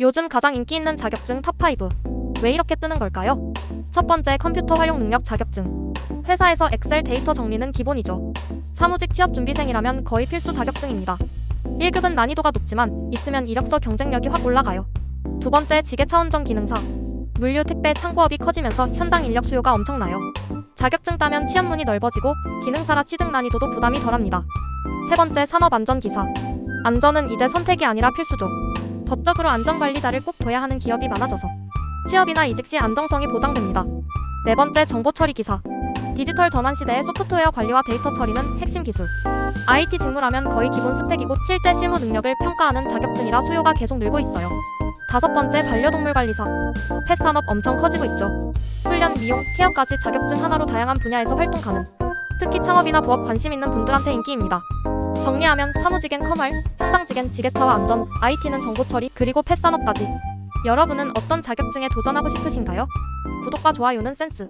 요즘 가장 인기 있는 자격증 탑5. 왜 이렇게 뜨는 걸까요? 첫 번째 컴퓨터 활용 능력 자격증. 회사에서 엑셀 데이터 정리는 기본이죠. 사무직 취업 준비생이라면 거의 필수 자격증입니다. 1급은 난이도가 높지만 있으면 이력서 경쟁력이 확 올라가요. 두 번째 지계 차원전 기능사. 물류 택배 창고업이 커지면서 현당 인력 수요가 엄청나요. 자격증 따면 취업문이 넓어지고 기능사라 취득 난이도도 부담이 덜합니다. 세 번째 산업 안전 기사. 안전은 이제 선택이 아니라 필수죠. 법적으로 안전관리자를 꼭 둬야 하는 기업이 많아져서 취업이나 이직 시 안정성이 보장됩니다. 네 번째 정보 처리 기사. 디지털 전환 시대의 소프트웨어 관리와 데이터 처리는 핵심 기술. IT 직무라면 거의 기본 스펙이고 실제 실무 능력을 평가하는 자격증이라 수요가 계속 늘고 있어요. 다섯 번째 반려동물 관리사. 펫 산업 엄청 커지고 있죠. 훈련, 미용, 케어까지 자격증 하나로 다양한 분야에서 활동 가능. 특히 창업이나 부업 관심 있는 분들한테 인기입니다. 정리하면 사무직엔 커말, 현장직엔 지게차와 안전, IT는 정보 처리, 그리고 펫산업까지. 여러분은 어떤 자격증에 도전하고 싶으신가요? 구독과 좋아요는 센스.